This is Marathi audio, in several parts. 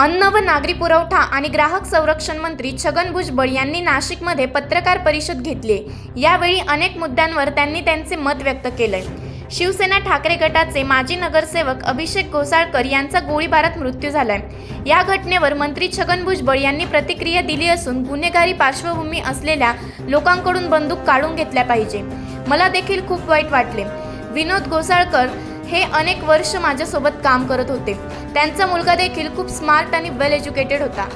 अन्न व नागरी पुरवठा आणि ग्राहक संरक्षण मंत्री छगन भुजबळ यांनी नाशिकमध्ये पत्रकार परिषद घेतली. यावेळी अनेक मुद्द्यांवर त्यांनी त्यांचे मत व्यक्त केले शिवसेना ठाकरे गटाचे माजी नगरसेवक अभिषेक घोसाळकर यांचा गोळीबारात मृत्यू झालाय. या घटनेवर मंत्री छगन भुजबळ यांनी प्रतिक्रिया दिली असून गुन्हेगारी पार्श्वभूमी असलेल्या लोकांकडून बंदूक काढून घेतल्या पाहिजे. मला देखील खूप वाईट वाटले. विनोद घोसाळकर हे अनेक वर्ष माझ्यासोबत काम करत होते. त्यांचा मुलगा देखील खूप स्मार्ट आणि वेल एज्युकेटेड होता.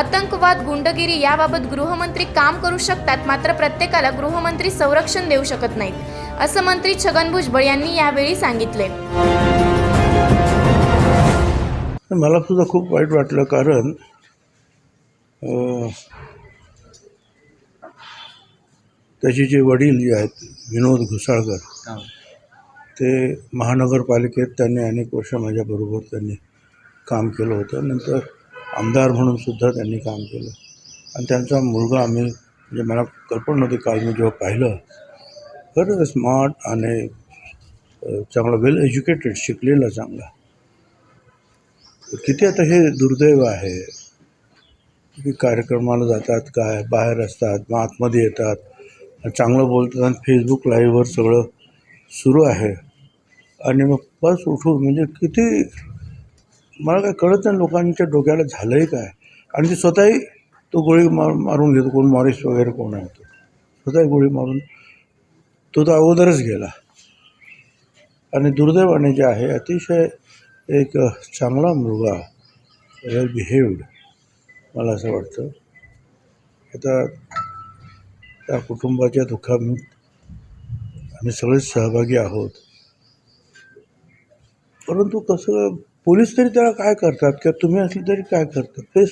आतंकवाद गुंडगिरी याबाबत गृहमंत्री काम करू शकतात मात्र प्रत्येकाला गृहमंत्री संरक्षण देऊ शकत नाहीत असं मंत्री छगन भुजबळ यांनी यावेळी सांगितले. मला सुद्धा खूप वाईट वाटलं कारण त्याचे जे वडील जे आहेत विनोद घुसाळकर ते महानगरपालिकेत त्यांनी अनेक वर्ष माझ्याबरोबर त्यांनी काम केलं होतं. नंतर आमदार म्हणून सुद्धा त्यांनी काम केलं. आणि त्यांचा मुलगा आम्ही म्हणजे मला कल्पना नव्हती काल मी जेव्हा पाहिलं. खरंच स्मार्ट आणि चांगला वेल एज्युकेटेड शिकलेला चांगला. किती आता हे दुर्दैव आहे. की कार्यक्रमाला जातात काय बाहेर असतात मग आतमध्ये येतात. चांगलं बोलतात आणि फेसबुक लाईव्हवर सगळं सुरू आहे. आणि मग बस उठून म्हणजे किती मला काय कळत नाही लोकांच्या डोक्याला झालं आहे काय. आणि ते स्वतःही तो गोळी मार मारून घेतो कोण मॉरिस वगैरे कोण आहे तो. स्वतःही गोळी मारून तो तर अगोदरच गेला. आणि दुर्दैवाने जे आहे अतिशय एक चांगला मुलगा वेल बिहेव्ड मला असं वाटतं. आता त्या कुटुंबाच्या दुःखात आम्ही सगळेच सहभागी आहोत. परंतु कसं पोलीस तरी त्याला काय करतात? किंवा तुम्ही असले तरी काय करतात? फेस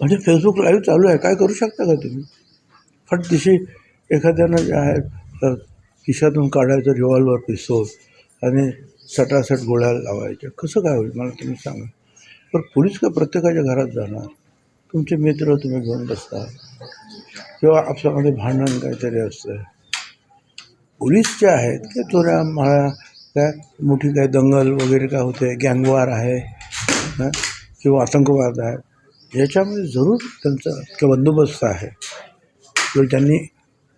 म्हणजे फेसबुक लाईव्ह चालू आहे. काय करू शकता का तुम्ही? फट दिशी एखाद्यानं जे आहे खिशातून काढायचं रिव्हॉल्वर पिस्तोल आणि सटासट गोळ्या लावायच्या. कसं काय होईल? मला तुम्ही सांगा. पण पोलीस का प्रत्येकाच्या घरात जाणार? तुमचे मित्र तुम्ही घेऊन बसता. किंवा आपल्यामध्ये भांडण काहीतरी असतं. पोलीस जे आहेत ते चोऱ्या माळ्या काय मोठी काय दंगल वगैरे काय होते गँगवार आहे किंवा आतंकवाद आहे याच्यामध्ये जरूर त्यांचा इतका बंदोबस्त आहे. किंवा त्यांनी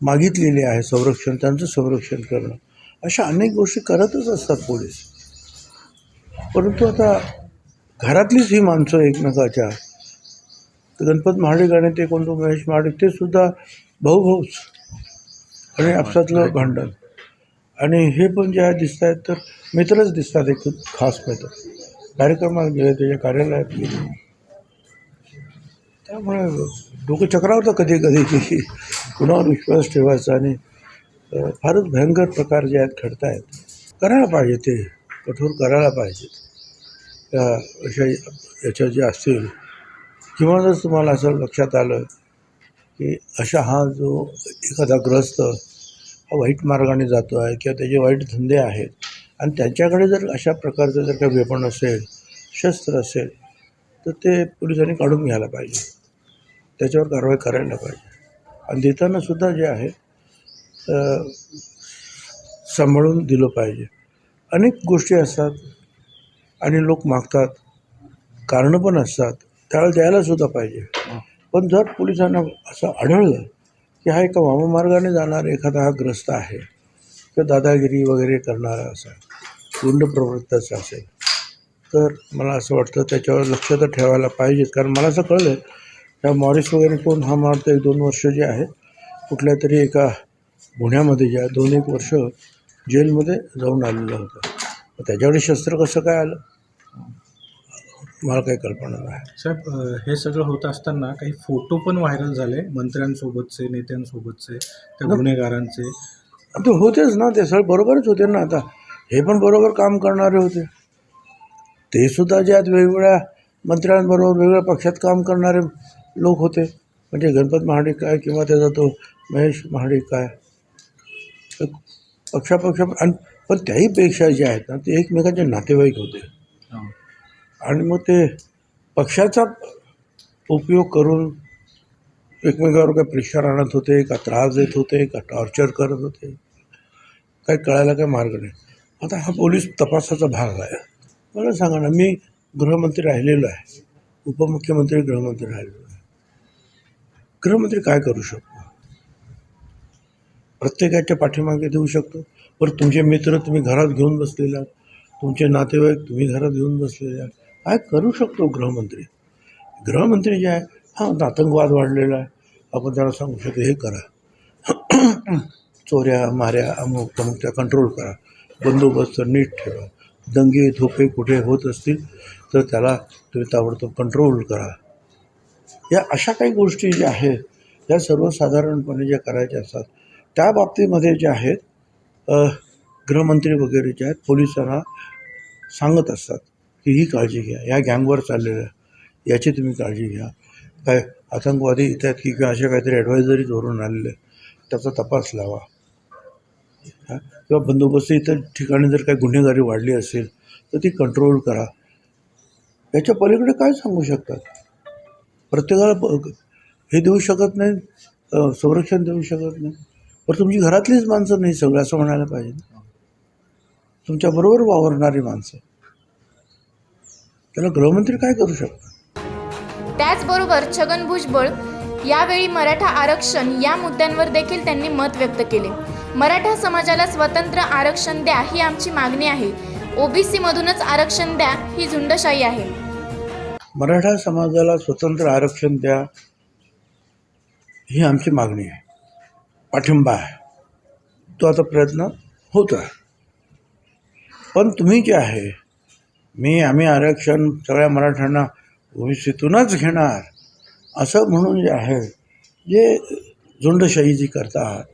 मागितलेले आहे संरक्षण त्यांचं संरक्षण करणं अशा अनेक गोष्टी करतच असतात पोलीस. परंतु आता घरातलीच ही माणसं एकमेकाच्या गणपत महाडिक आणि ते कोणतं महेश महाडिक ते सुद्धा भाऊ भाऊच आणि आपसातलं भांडण. आणि हे पण जे आहे दिसत आहेत तर मित्रच दिसतात एक खास मित्र. कार्यक्रमात गेले त्याच्या कार्यालयात गेले. त्यामुळे डोकं चक्रावतं कधी कधी की कुणावर विश्वास ठेवायचा. आणि फारच भयंकर प्रकार जे आहेत घडत आहेत करायला पाहिजे ते. कठोर करायला पाहिजे. त्या अशा याच्या जे असतील किंवा जर तुम्हाला असं लक्षात आलं की अशा हा जो एखादा ग्रस्त हा वाईट मार्गाने जातो आहे किंवा त्याचे वाईट धंदे आहेत आणि त्यांच्याकडे जर अशा प्रकारचं जर काही वेपण असेल शस्त्र असेल तर ते पोलिसांनी काढून घ्यायला पाहिजे. त्याच्यावर कारवाई करायला पाहिजे. आणि देतानासुद्धा जे आहे सांभाळून दिलं पाहिजे. अनेक गोष्टी असतात आणि लोक मागतात. कारणं पण असतात. त्यावेळेला द्यायलासुद्धा पाहिजे. पण जर पोलिसांना असं आढळलं की हा एका वाममार्गाने जाणारा एखादा हा ग्रस्त आहे किंवा दादागिरी वगैरे करणारा असा गुंड प्रवृत्ताचा असेल तर मला असं वाटतं त्याच्यावर लक्ष तर ठेवायला पाहिजेत कारण मला असं कळलं त्या मॉरिस वगैरे कोण हा मारतो एक दोन वर्ष जे आहे कुठल्या तरी एका गुन्ह्यामध्ये ज्या दोन एक वर्ष जेलमध्ये जाऊन आलेलं होतं. त्याच्याकडे शस्त्र कसं काय आलं? मला काही कल्पना नाही. साहेब हे सगळं होत असताना काही फोटो पण व्हायरल झाले मंत्र्यांसोबतचे नेत्यांसोबतचे त्या गुन्हेगारांचे? ते होतेच ना ते सगळे बरोबरच होते ना आता. हे पण बरोबर काम करणारे होते. ते सुद्धा जे आहेत वेगवेगळ्या मंत्र्यांबरोबर वेगवेगळ्या पक्षात काम करणारे लोक होते. म्हणजे गणपत महाडिक काय किंवा त्याचा तो महेश महाडिक काय? पक्षापक्ष आणि पण त्याहीपेक्षा जे आहेत ना ते एकमेकांचे नातेवाईक होते. आणि मग ते पक्षाचा उपयोग करून एकमेकावर काय प्रेशर आणत होते का त्रास देत होते का टॉर्चर करत होते काही कळायला काही मार्ग नाही. आता हा पोलीस तपासाचा भाग आहे. मला सांगा ना मी गृहमंत्री राहिलेलो आहे उपमुख्यमंत्री गृहमंत्री राहिलेलो आहे. गृहमंत्री काय करू शकतो? प्रत्येकाच्या पाठीमागे देऊ शकतो. बरं तुमचे मित्र तुम्ही घरात घेऊन बसलेले आहात तुमचे नातेवाईक तुम्ही घरात घेऊन बसलेले आहात. काय करू शकतो गृहमंत्री? गृहमंत्री जे आहे हा आतंकवाद वाढलेला आहे. आपण त्याला सांगू शकतो हे करा. चोऱ्या माऱ्या अमुक तमुक त्या कंट्रोल करा. बंदोबस्त नीट ठेवा. दंगे धोके कुठे होत असतील तर त्याला तुम्ही ताबडतोब कंट्रोल करा. या अशा काही गोष्टी ज्या आहेत या सर्वसाधारणपणे ज्या करायच्या असतात त्या बाबतीमध्ये जे आहेत गृहमंत्री वगैरे जे आहेत पोलिसांना सांगत असतात. की ही काळजी घ्या. या गँगवर चाललेल्या याची तुम्ही काळजी घ्या. काय आतंकवादी इथे आहेत की किंवा अशा काहीतरी ॲडवायझरीज वरून आलेले त्याचा तपास लावा. किंवा बंदोबस्त इतर ठिकाणी जर काही गुन्हेगारी वाढली असेल तर ती कंट्रोल करा. याच्या पलीकडे काय सांगू शकतात? प्रत्येकाला प- हे देऊ शकत नाही संरक्षण देऊ शकत नाही पण तुमची घरातलीच माणसं नाही सगळं असं म्हणायला पाहिजे ना. तुमच्याबरोबर वावरणारी माणसं. त्याला गृहमंत्री काय करू शकतात त्याचबरोबर छगन भुजबळ यावेळी मराठा आरक्षण या मुद्द्यांवर देखील त्यांनी मत व्यक्त केले. मराठा समाजाला स्वतंत्र आरक्षण द्या ही आमची मागणी आहे. ओबीसी मधूनच आरक्षण द्या ही झुंडशाही आहे. मराठा समाजाला स्वतंत्र आरक्षण द्या ही आमची मागणी आहे. पाठिंबा आहे. तो आता प्रयत्न होत आहे पण तुम्ही जे आहे मी आम्ही आरक्षण सगळ्या मराठ्यांना ओबीसीतूनच घेणार. असं म्हणून जे आहे जे झुंडशाही जी करता आहात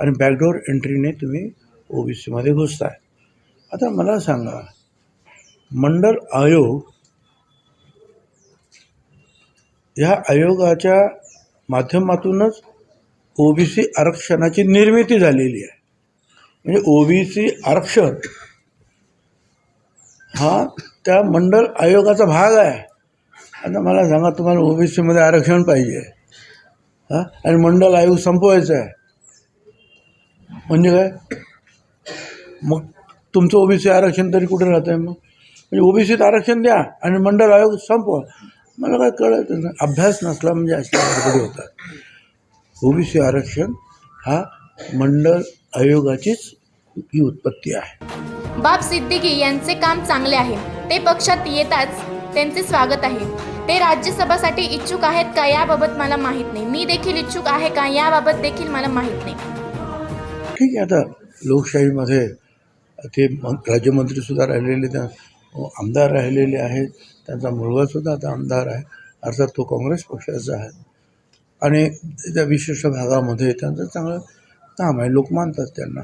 आणि बॅकडोर एंट्रीने तुम्ही ओबीसीमध्ये घुसताय. आता मला सांगा मंडल आयोग ह्या आयोगाच्या माध्यमातूनच ओबीसी आरक्षणाची निर्मिती झालेली आहे. म्हणजे ओबीसी आरक्षण हा त्या मंडल आयोगाचा भाग आहे. आता मला सांगा तुम्हाला ओबीसीमध्ये आरक्षण पाहिजे. हां? आणि मंडल आयोग संपवायचा आहे. म्हणजे काय? मग तुमचं ओबीसी आरक्षण तरी कुठे राहतं आहे मग? म्हणजे ओबीसीत आरक्षण द्या आणि मंडल आयोग संपवा. मला काय कळत नाही. अभ्यास नसला म्हणजे अशा गडबडी होतात. ओबीसी आरक्षण हा मंडल आयोगाचीच ही उत्पत्ती आहे. बाप सिद्दीकी यांचे काम चांगले आहे. ते पक्षात येताच त्यांचे स्वागत आहे. ते राज्यसभासाठी इच्छुक आहेत का याबाबत मला माहीत नाही. मी देखील इच्छुक आहे का याबाबत देखील मला माहीत नाही. ठीक आहे आता लोकशाहीमध्ये ते मं राज्यमंत्रीसुद्धा राहिलेले त्या आमदार राहिलेले आहेत. त्यांचा मुलगासुद्धा आता आमदार आहे. अर्थात तो काँग्रेस पक्षाचा आहे. आणि त्या विशिष्ट भागामध्ये त्यांचं चांगलं काम आहे. लोक मानतात त्यांना.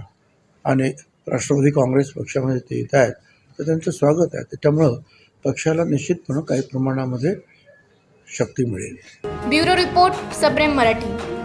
आणि राष्ट्रवादी काँग्रेस पक्षामध्ये ते येत आहेत तर त्यांचं स्वागत आहे. त्याच्यामुळं पक्षाला निश्चितपणे काही प्रमाणामध्ये शक्ती मिळेल. ब्युरो रिपोर्ट सबरेम मराठी.